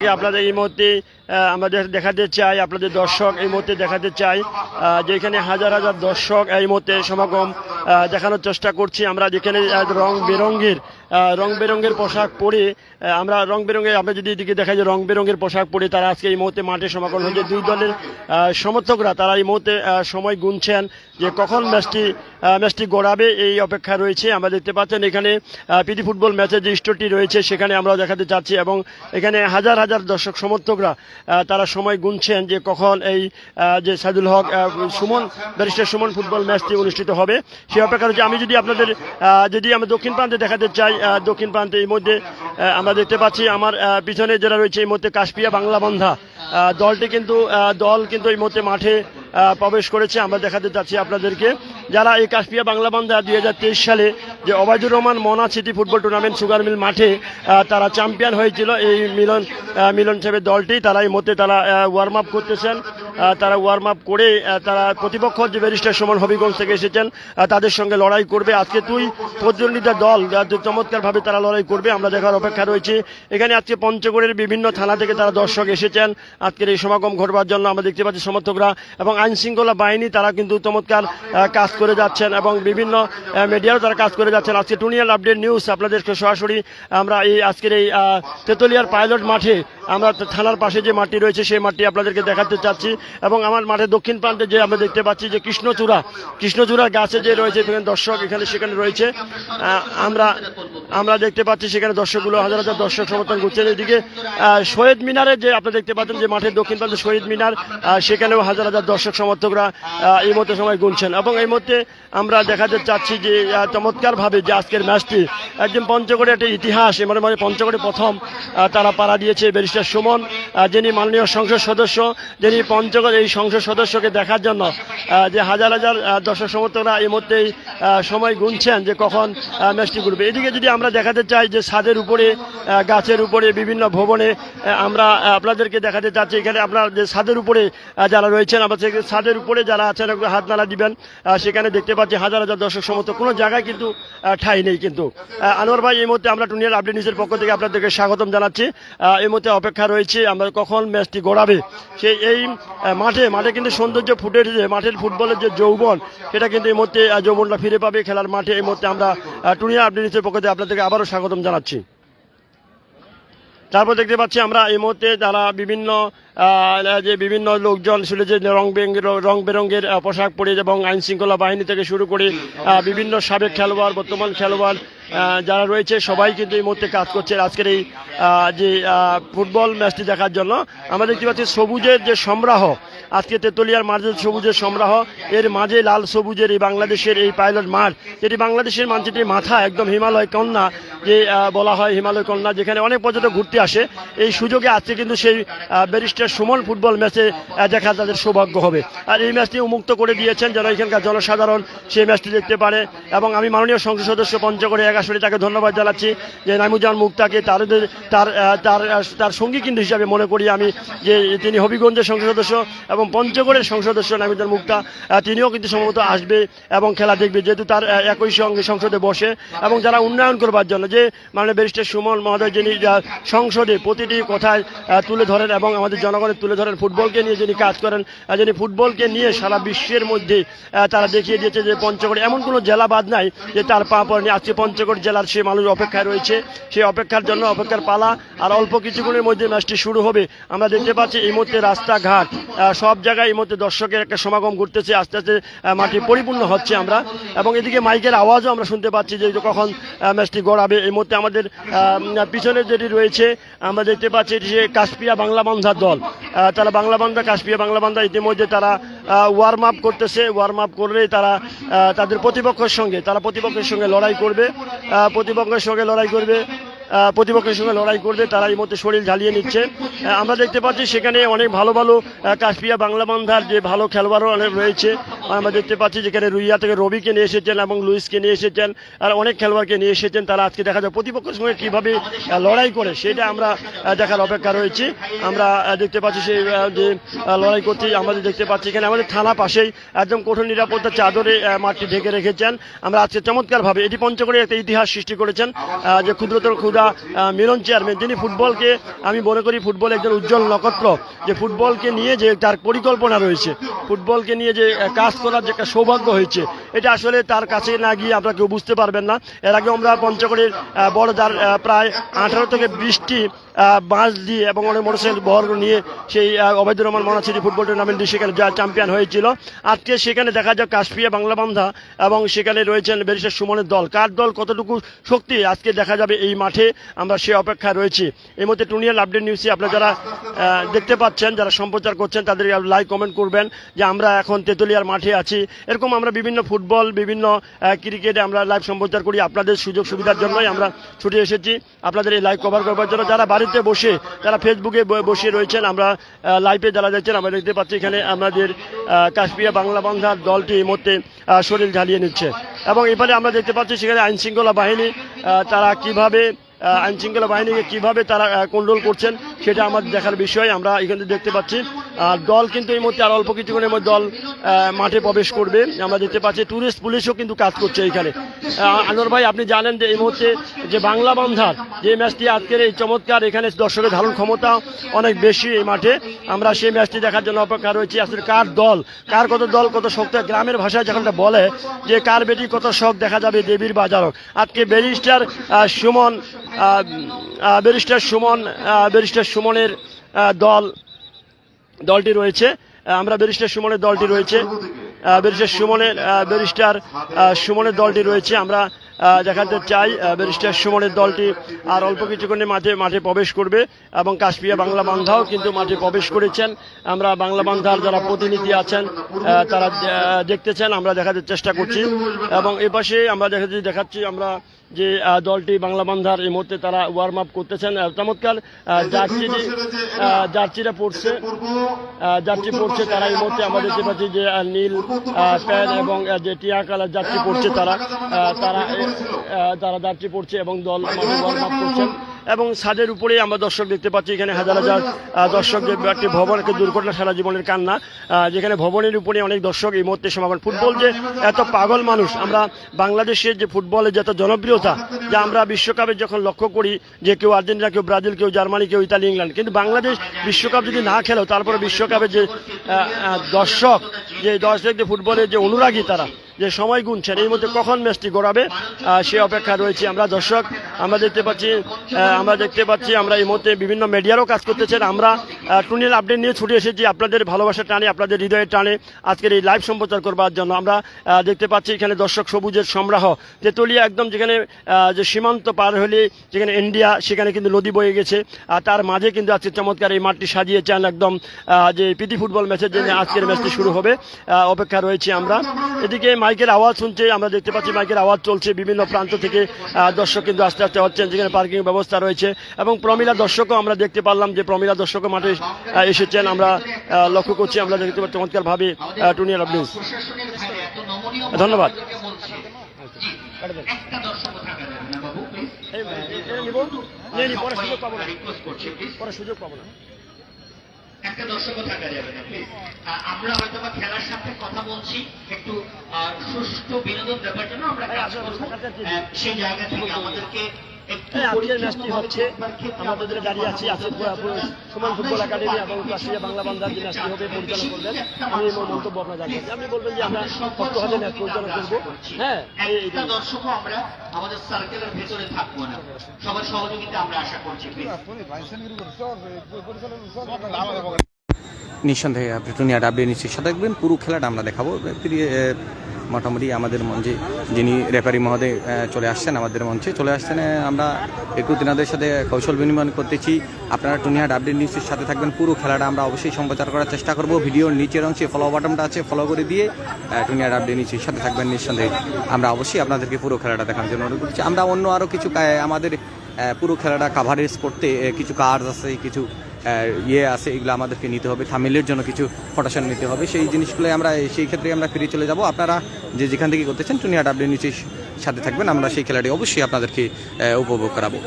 আপনাদের এই মুহূর্তে আহ, আমাদের দেখাতে চাই আপনাদের দর্শক এই মুহূর্তে দেখাতে চাই আহ, যে এখানে হাজার হাজার দর্শক এই মুহূর্তে সমাগম দেখানোর চেষ্টা করছি। আমরা যেখানে রং বেরঙ্গের রং বেরঙ্গের পোশাক পরে আমরা রং বেরঙ্গের আমরা যদি এদিকে দেখাই যে রং বেরঙ্গের পোশাক পরে, তারা আজকে এই মুহূর্তে মাঠে সমাগম হয়েছে। দুই দলের সমর্থকরা তারা এই মুহূর্তে সময় গুনছেন যে কখন ম্যাচটি ম্যাচটি গড়াবে, এই অপেক্ষা রয়েছে। আমরা দেখতে পাচ্ছেন এখানে প্রীতি ফুটবল ম্যাচের যে স্টোরটি রয়েছে, সেখানে আমরা দেখাতে চাচ্ছি এবং এখানে হাজার হাজার দর্শক, সমর্থকরা তারা সময় গুনছেন যে কখন এই যে সাইদুল হক সুমন, ব্যারিস্টার সুমন ফুটবল ম্যাচটি অনুষ্ঠিত হবে। সেই অপেক্ষা রয়েছে আমি যদি আপনাদের যদি আমি দক্ষিণ প্রান্তে দেখাতে চাই দক্ষিণ প্রান্তে এই মধ্যে আমরা দেখতে পাচ্ছি আমার পিছনে যারা রয়েছে এই মধ্যে কাশপিয়া বাংলা বন্ধা। দলটি কিন্তু দল কিন্তু এই মধ্যে মাঠে প্রবেশ করেছে। আমরা দেখাতে চাচ্ছি আপনাদেরকে। যারা এই কাশপিয়া বাংলা বান্ধা দুই সালে যে Obaidur Rahman Mona city football tournament sugar mill মাঠে তারা চ্যাম্পিয়ন হয়েছিল। এই মিলন মিলন সাহেবের দলটি, তারা এই মধ্যে তারা ওয়ার্ম আপ করতেছেন। তারা ওয়ার্ম আপ করে তারা প্রতিপক্ষ যে ব্যারিস্টার সুমন হবিগঞ্জ থেকে এসেছেন তাদের সঙ্গে লড়াই করবে। আজকে তুই প্রতিদ্বন্দ্বিতা দল চমৎকার ভাবে তারা লড়াই করবে, আমরা দেখার অপেক্ষা রয়েছে। এখানে আজকে পঞ্চগড়ের বিভিন্ন থানা থেকে তারা দর্শক এসেছেন। আজকের এই সমাগম ঘটবার জন্য আমরা দেখতে পাচ্ছি সমর্থকরা এবং আইন শৃঙ্খলা বাহিনী, তারা কিন্তু চমৎকার কাজ করে যাচ্ছেন এবং বিভিন্ন মিডিয়ারও তারা কাজ করে যাচ্ছেন। আজকে টুনিয়াল আপডেট নিউজ আপনাদেরকে সরাসরি আমরা এই আজকের এই তেতুলিয়ার পাইলট মাঠে আমরা থানার পাশে যে মাটি রয়েছে, সেই মাঠটি আপনাদেরকে দেখাতে চাচ্ছি। এবং আমার মাঠে দক্ষিণ প্রান্তে যে আমরা দেখতে পাচ্ছি যে কৃষ্ণচূড়া, কৃষ্ণচূড়ার গাছে যে রয়েছে, এখানে দর্শক এখানে সেখানে রয়েছে। আমরা আমরা দেখতে পাচ্ছি সেখানে দর্শকগুলো হাজার হাজার দর্শক সমর্থন করছেন এদিকে শহীদ মিনারে যে আপনারা দেখতে পাচ্ছেন যে মাঠের দক্ষিণ প্রান্তে শহীদ মিনার সেখানেও হাজার হাজার দর্শক সমর্থকরা এই মুহূর্তে সময় গুনছেন। এবং এই মুহূর্তে আমরা দেখাতে চাচ্ছি যে চমৎকারভাবে যে আজকের ম্যাচটি একদম পঞ্চগড়ে একটা ইতিহাস এবার মানে পঞ্চগড়ে প্রথম তারা পাড়া দিয়েছে ব্যারিস্টার সুমন যিনি মাননীয় সংসদ সদস্য যিনি পঞ্চগড় এই সংসদ সদস্যকে দেখার জন্য যে হাজার হাজার দর্শক সমর্থকরা এই আহ, সময় গুনছেন যে কখন ম্যাচটি ঘুরবে। এদিকে যদি আমরা দেখাতে চাই যে ছাদের উপরে গাছের উপরে বিভিন্ন ভবনে আমরা আপনাদেরকে দেখাতে চাচ্ছি। এখানে আপনার যে ছাদের উপরে যারা রয়েছেন আমরা সেই ছাদের উপরে যারা আছেন হাত নাড়া দিবেন। সেখানে দেখতে পাচ্ছি হাজার হাজার দর্শক সমস্ত কোনো জায়গায় কিন্তু ঠাঁই নেই কিন্তু। আনোয়ার ভাই এই মুহূর্তে আমরা টুনিয়ার আপডেট নিউজের পক্ষ থেকে আপনাদেরকে স্বাগতম জানাচ্ছি। এই মুহূর্তে অপেক্ষা রয়েছে আমরা কখন ম্যাচটি গড়াবে। সেই এই মাঠে মাঠে কিন্তু সৌন্দর্য ফুটে উঠেছে মাঠের ফুটবলের যে যৌবন সেটা কিন্তু এই মুহূর্তে যৌবনটা ফিরে পাবে খেলার মাঠে। এই মুহূর্তে আমরা আহ, টুনিয়া আপডেট নিউজের পক্ষ থেকে আপনাদেরকে আবারও স্বাগতম জানাচ্ছি। তারপর দেখতে পাচ্ছি আমরা এই মুহূর্তে যারা বিভিন্ন যে বিভিন্ন লোকজন ছিল যে রং রং বেরঙের পোশাক পরে এবং আইন শৃঙ্খলা বাহিনী থেকে শুরু করে বিভিন্ন সাবেক খেলোয়াড়, বর্তমান খেলোয়াড় যারা রয়েছে, সবাই কিন্তু এই মুহূর্তে কাজ করছে। আজকের এই যে ফুটবল ম্যাচটি দেখার জন্য আমরা দেখতে পাচ্ছি সবুজের যে সম্রাহ আজকে তেতুলিয়ার মাঝে সবুজের সম্রাহ এর মাঝে লাল সবুজের এই বাংলাদেশের এই পাইলট মাঠ, যেটি বাংলাদেশের মানচিত্রের মাথা, একদম হিমালয় কন্যা, যে বলা হয় হিমালয় কন্যা, যেখানে অনেক পর্যটক ঘুরতে আসে। এই সুযোগে আজকে কিন্তু সেই ব্যারিস্টার সুমন ফুটবল ম্যাচে দেখা তাদের সৌভাগ্য হবে। আর এই ম্যাচটি উন্মুক্ত করে দিয়েছেন যেন এখানকার জনসাধারণ সেই ম্যাচটি দেখতে পারে। এবং আমি মাননীয় সংসদ সদস্য পঞ্চগড়ে একাশরি তাকে ধন্যবাদ জানাচ্ছি যে নাইমুজান মুক্তাকে তার তার তার তার সঙ্গী কিন্তু হিসাবে মনে করি আমি যে তিনি হবিগঞ্জের সংসদ সদস্য এবং পঞ্চগড়ের সংসদ সদস্য নাইমুজান মুক্তা তিনিও কিন্তু সম্ভবত আসবে এবং খেলা দেখবে যেহেতু তার একই সঙ্গে সংসদে বসে এবং যারা উন্নয়ন করবার জন্য যে মাননীয় ব্যারিস্টার সুমন মহোদয় যিনি সংসদে প্রতিটি কথায় তুলে ধরেন এবং আমাদের জনগণের তুলে ধরেন ফুটবলকে নিয়ে যিনি কাজ করেন যিনি ফুটবলকে নিয়ে সারা বিশ্বের মধ্যে তারা দেখিয়ে দিয়েছে যে পঞ্চগড়ে এমন কোনো জেলা বাদ নাই যে তার পা পড়েনি। আজকে পঞ্চগড় জেলার সে মানুষ অপেক্ষায় রয়েছে সেই অপেক্ষার জন্য অপেক্ষার পালা, আর অল্প কিছুক্ষণের মধ্যে ম্যাচটি শুরু হবে। আমরা দেখতে পাচ্ছি এই মুহূর্তে রাস্তাঘাট সব জায়গায় এই মুহূর্তে দর্শকের একটা সমাগম ঘটতেছে, আস্তে আস্তে মাটি পরিপূর্ণ হচ্ছে আমরা। এবং এদিকে মাইকের আওয়াজও আমরা শুনতে পাচ্ছি যে কখন ম্যাচটি গড়াবে। এই মুহূর্তে আমাদের পিছনে যেটি রয়েছে, আমরা দেখতে পাচ্ছি যে কাশপিয়া বাংলা বন্ধার দল। তারা বাংলা বান্ধা কাশ্মীর বাংলা বান্ধা ইতিমধ্যে তারা ওয়ার্ম আপ করতেছে ওয়ার্ম আপ করলে তারা তাদের প্রতিপক্ষের সঙ্গে, তারা প্রতিপক্ষের সঙ্গে লড়াই করবে প্রতিপক্ষের সঙ্গে লড়াই করবে প্রতিপক্ষের সঙ্গে লড়াই করবে, তারা এই মধ্যে শরীর ঝালিয়ে নিচ্ছে। আমরা দেখতে পাচ্ছি সেখানে অনেক ভালো ভালো কাশ্মীর বাংলা বান্ধার যে ভালো খেলোয়াড়ও অনেক রয়েছে আমরা দেখতে পাচ্ছি যেখানে রুইয়া থেকে রবিকে নিয়ে এসেছেন এবং লুইসকে নিয়ে এসেছেন, আর অনেক খেলোয়াড়কে নিয়ে এসেছেন। তারা আজকে দেখা যায় প্রতিপক্ষের সঙ্গে কীভাবে লড়াই করে সেটা আমরা দেখার অপেক্ষা রয়েছে। আমরা দেখতে পাচ্ছি সেই যে লড়াই করতে আমাদের দেখতে পাচ্ছি এখানে আমাদের থানা পাশেই একদম কঠোর নিরাপত্তা চাদরে মাঠটি ঢেকে রেখেছেন। আমরা আজকে চমৎকারভাবে এটি পঞ্চগড়ে একটা ইতিহাস সৃষ্টি করেছেন যে ক্ষুদ্রতর ক্ষুদ্র মাসুদা মিলন চেয়ারম্যান যিনি ফুটবলকে, আমি মনে করি ফুটবল একজন উজ্জ্বল নক্ষত্র, যে ফুটবলকে নিয়ে যে তার পরিকল্পনা রয়েছে, ফুটবলকে নিয়ে যে কাজ করার যে একটা সৌভাগ্য হয়েছে এটা আসলে তার কাছে না গিয়ে আমরা কেউ বুঝতে পারবেন না। এর আগে আমরা পঞ্চগড়ের আহ, বড় যার প্রায় আঠারো থেকে বিশটি বাঁশ দিয়ে এবং অনেক মোটরসাইকেল বহর নিয়ে সেই অবৈধ রহমান মনাসিটি ফুটবল টুর্নামেন্ট সেখানে যা চ্যাম্পিয়ন হয়েছিল। আজকে সেখানে দেখা যাক কাশপিয়া বাংলা বান্ধা এবং সেখানে রয়েছেন ব্যারিস্টার সুমনের দল। কার দল কতটুকু শক্তি? আজকে দেখা যাবে এই মাঠে আমরা সে অপেক্ষায় রয়েছি। এই মধ্যে টুনিয়াল আপডেট নিউজে আপনারা যারা দেখতে পাচ্ছেন, যারা সম্প্রচার করছেন তাদের লাইক, কমেন্ট করবেন যে আমরা এখন তেতুলিয়ার মাঠে আছি। এরকম আমরা বিভিন্ন ফুটবল, বিভিন্ন ক্রিকেটে আমরা লাইভ সম্প্রচার করি। আপনাদের সুযোগ সুবিধার জন্যই আমরা ছুটে এসেছি। আপনাদের এই লাইভ কভার করবার জন্য যারা বাড়িতে বসে যারা ফেসবুকে বসে রয়েছেন। আমরা লাইভে যারা যাচ্ছেন আমরা দেখতে পাচ্ছি এখানে আমাদের কাশ্মীর বাংলা বান্ধার দলটি এই মুহূর্তে শরীর ঝালিয়ে নিচ্ছে। এবং এবারে আমরা দেখতে পাচ্ছি সেখানে আইনশৃঙ্খলা বাহিনী তারা কীভাবে আহ, আইন শৃঙ্খলা বাহিনীকে কীভাবে তারা কন্ট্রোল করছেন সেটা আমাদের দেখার বিষয়। আমরা এখানে দেখতে পাচ্ছি। আর দল কিন্তু এই মুহূর্তে আর অল্প কিছুক্ষণের মধ্যে দল মাঠে প্রবেশ করবে। আমরা দেখতে পাচ্ছি ট্যুরিস্ট পুলিশও কিন্তু কাজ করছে এখানে। আনোয়ার ভাই আপনি জানেন যে এই মুহূর্তে যে বাংলা বান্ধার যে ম্যাচটি আজকের এই চমৎকার এখানে দর্শকের ধারণ ক্ষমতা অনেক বেশি এই মাঠে। আমরা সেই ম্যাচটি দেখার জন্য অপেক্ষা রয়েছি। আসলে কার দল কার কত দল কত শক্ত গ্রামের ভাষায় যখন বলে যে কার বেটি কত শখ দেখা যাবে দেবীর বাজারক। আজকে barrister Sumon barrister Sumon barrister সুমনের দল, দলটি রয়েছে। আমরা ব্যারিস্টার সুমনের দলটি রয়েছে। ব্যারিস্টার সুমনের ব্যারিস্টার সুমনের দলটি রয়েছে। আমরা দেখাতে চাই ব্যারিস্টার সুমনের দলটি আর অল্প কিছুক্ষণে মাঠে মাঠে প্রবেশ করবে এবং কাশ্মীর বাংলা বান্ধাও কিন্তু মাঠে প্রবেশ করেছেন। আমরা বাংলা বান্ধার যারা প্রতিনিধি আছেন তারা দেখতেছেন। আমরা দেখাতে চেষ্টা করছি এবং এ পাশে আমরা দেখাচ্ছি দেখাচ্ছি আমরা যে দলটি বাংলা বান্ধার এই মুহূর্তে তারা ওয়ার্ম আপ করতেছেন। চমৎকার আহ, জার্সি আহ, জার্সিরা পড়ছে। যাত্রী পড়ছে তারা এই মুহূর্তে আমরা দেখতে পাচ্ছি যে নীল প্যান এবং যে টিয়া কালার যাত্রী পড়ছে তারা তারা তারা যাত্রী পড়ছে এবং দল ওয়ার্ম আপ করছেন। এবং ছাদের উপরে আমরা দর্শক দেখতে পাচ্ছি, এখানে হাজার হাজার দর্শক একটি ভবন, একটি দুর্ঘটনা সারা জীবনের কান্না যেখানে ভবনের উপরে অনেক দর্শক এই মুহূর্তে সমাগম। ফুটবল যে এত পাগল মানুষ, আমরা বাংলাদেশের যে ফুটবলের যে এত জনপ্রিয়তা, যা আমরা বিশ্বকাপে যখন লক্ষ্য করি যে কেউ আর্জেন্টিনা, কেউ ব্রাজিল, কেউ জার্মানি, কেউ ইতালি, ইংল্যান্ড, কিন্তু বাংলাদেশ বিশ্বকাপ যদি না খেলো, তারপরে বিশ্বকাপে যে দর্শক যে দর্শক, যে ফুটবলের যে অনুরাগী তারা যে সময় গুনছেন এই মধ্যে কখন ম্যাচটি গড়াবে সে অপেক্ষা রয়েছে আমরা। দর্শক, আমরা দেখতে পাচ্ছি আমরা দেখতে পাচ্ছি, আমরা এই মুহূর্তে বিভিন্ন মিডিয়ারও কাজ করতেছেন। আমরা টুনিল আপডেট নিয়ে ছুটে এসেছি আপনাদের ভালোবাসার টানে, আপনাদের হৃদয়ের টানে। আজকের এই লাইভ সম্প্রচার করবার জন্য আমরা দেখতে পাচ্ছি এখানে দর্শক সবুজের সম্রাহ তেতুলিয়া একদম যেখানে যে সীমান্ত পার হলে যেখানে ইন্ডিয়া, সেখানে কিন্তু নদী বয়ে গেছে। আর তার মাঝে কিন্তু আজকে চমৎকার এই মাঠটি সাজিয়েছেন একদম যে প্রীতি ফুটবল ম্যাচের জন্য আজকের ম্যাচটি শুরু হবে। অপেক্ষা রয়েছে আমরা। এদিকে মাইকের আওয়াজ শুনছে আমরা দেখতে পাচ্ছি মাইকের আওয়াজ চলছে বিভিন্ন প্রান্ত থেকে দর্শক কিন্তু আস্তে আস্তে হচ্ছেন যেখানে পার্কিং ব্যবস্থা রয়েছে এবং প্রমিলা দর্শকও আমরা দেখতে পারলাম যে প্রমিলা দর্শকও মাঠে এসেছেন আমরা লক্ষ্য করছি আমরা দেখতে পাচ্ছি চমৎকার ভাবে টুনিয়ার আপনি প্রশাসনের ভাইরা এত নমনীয় ধন্যবাদ। পরে সুযোগ পাবো না রিকোয়েস্ট করছি প্লিজ পরে সুযোগ পাবো না একটা দর্শকও থাকা যাবে না প্লিজ আমরা হয়তো বা খেলার সাথে কথা বলছি একটু সুষ্ঠু বিনোদন দেওয়ার জন্য আমরা কাজ করব সেই জায়গা থেকে আমাদেরকে হচ্ছে আমরা তোদের দাঁড়িয়ে আছি আছে সুমন ফুটবল একাডেমি এবং কাশিয়া বাংলা বান্ধার যে ম্যাচটি হবে পরিচালনা করবেন আমি এই মন্তব্য আপনার জানাচ্ছি আপনি বলবেন যে আমরা শক্ত হাতে ম্যাচ পরিচালনা করব হ্যাঁ দর্শকও আমরা আমাদের সার্কেলের ভেতরে থাকব না সবার সহযোগিতা আমরা আশা করছি প্লিজ নিঃসন্দেহে আপনি টুনিয়া ডাব্লিউ নিশ্চয়ই সাথে দেখবেন পুরো খেলাটা আমরা দেখাবো। মোটামুটি আমাদের মঞ্চে যিনি রেফারি মহোদয় চলে আসছেন, আমাদের মঞ্চে চলে আসছেন আমরা একটু তিনাদের সাথে কৌশল বিনিময় করতেছি। আপনারা টুনিয়া ডাব্লিউ নিউজের সাথে থাকবেন। পুরো খেলাটা আমরা অবশ্যই সম্প্রচার করার চেষ্টা করব। ভিডিওর নিচের অংশে ফলো বাটনটা আছে ফলো করে দিয়ে টুনিয়া ডাব্লিউ নিউজের সাথে থাকবেন নিঃসন্দেহে। আমরা অবশ্যই আপনাদেরকে পুরো খেলাটা দেখানোর জন্য অনুরোধ করছি। আমরা অন্য আরও কিছু আমাদের পুরো খেলাটা কাভারেজ করতে কিছু কার্ড আছে, কিছু ইয়ে আছে, এগুলো আমাদেরকে নিতে হবে থামিলের জন্য কিছু ফটোশন নিতে হবে। সেই জিনিসগুলোই আমরা, সেই ক্ষেত্রে আমরা ফিরে চলে যাব। আপনারা যে যেখান থেকে করতেছেন টুনিয়া ডাব্লিউ নিচের সাথে থাকবেন। আমরা সেই খেলাটি অবশ্যই আপনাদেরকে উপভোগ করাবো।